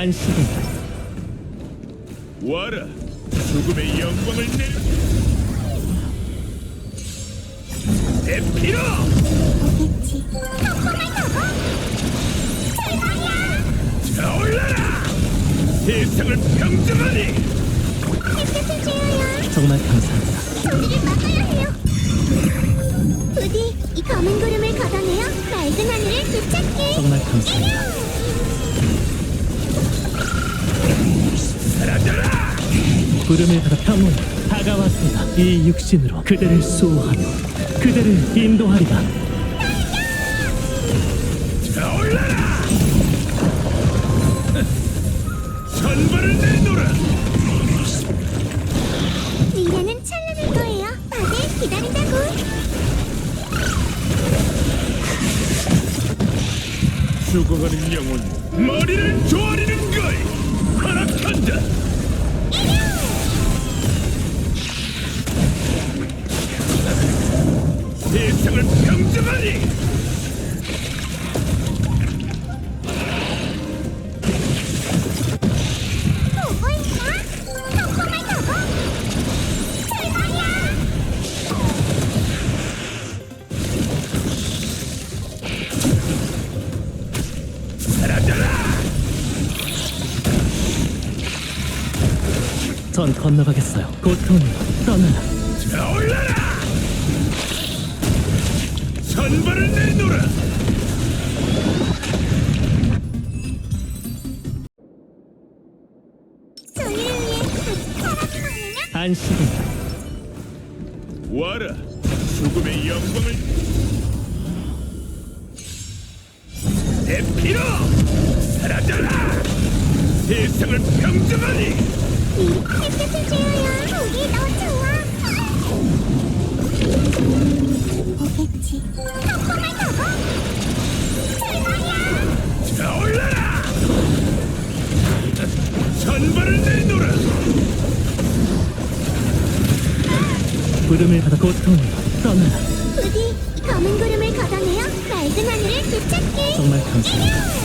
안식은 와라 죽음의 영광을 내려 에피로. 덕분을 타고 출발이야. 타올라라 세상을 평정하니 햇볕을 정말 감사합니다. 소리를 막아야 해요. 부디 이 검은 구름을 걷어내어 맑은 하늘을 되찾게. 정말 감사합니다. 사라 구름을 받아 평온 다가왔습니다. 이 육신으로 그대를 수호하며 그대를 인도하리라. 타올라라 선발을 내놓으라 미래는 찬란할 거예요. 다들 기다린다고. 죽어가는 영혼 머리를 조아리는 걸 허락한다 세 상을 평정하니. 사라져라 전 건너가겠어요. 고통으로 떠나라. 타올라라 선발을 내놓으라. 위해 많으냐? 안식은 와라 죽음의 영광을. 에피로 사라져라! 세상을 평정하니! 햇볕을 쬐 오겠지. 덕분을 타고 출발이야. 타올라라 선발을 내놓으라 구름을 받아 고통으로 떠나라. 부디 이 검은 구름을 걷어내어 맑은 하늘을 되찾게. 정말 감사합니다.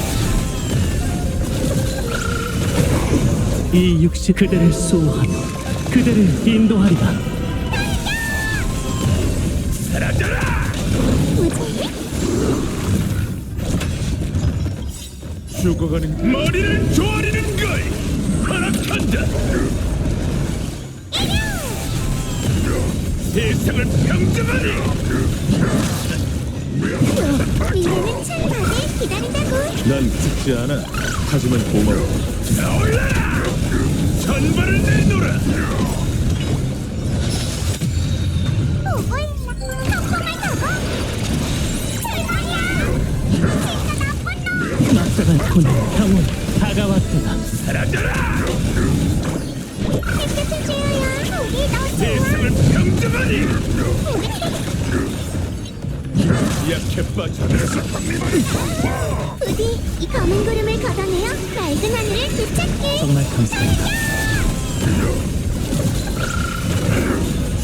이 육시 그대를 수호하며 그대를 인도하리라. 사라져라 죽어가는 머리를 조아리는 걸 허락한다! 세상을 평정하니 미래는 참 다들 기다린다고. 난 죽지 않아. 하지만 고마워. 타올라라 선발을 내놓으라 고난 평온 다가왔도다. 사라져라 햇볕을 쬐어야 평정하니 약해 부디 이 검은 구름을 걷어내어 맑은 하늘을 되찾게. 정말 감사합니다.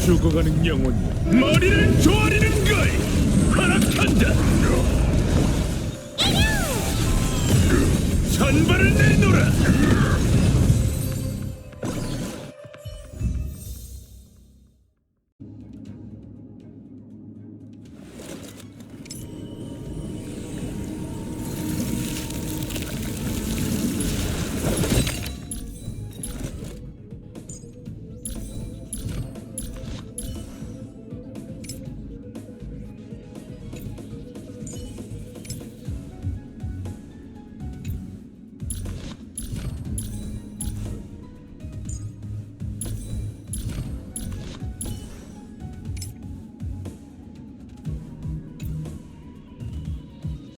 죽어가는 영혼 머리를 조아리는 걸 허락한다 선발을 내놓으라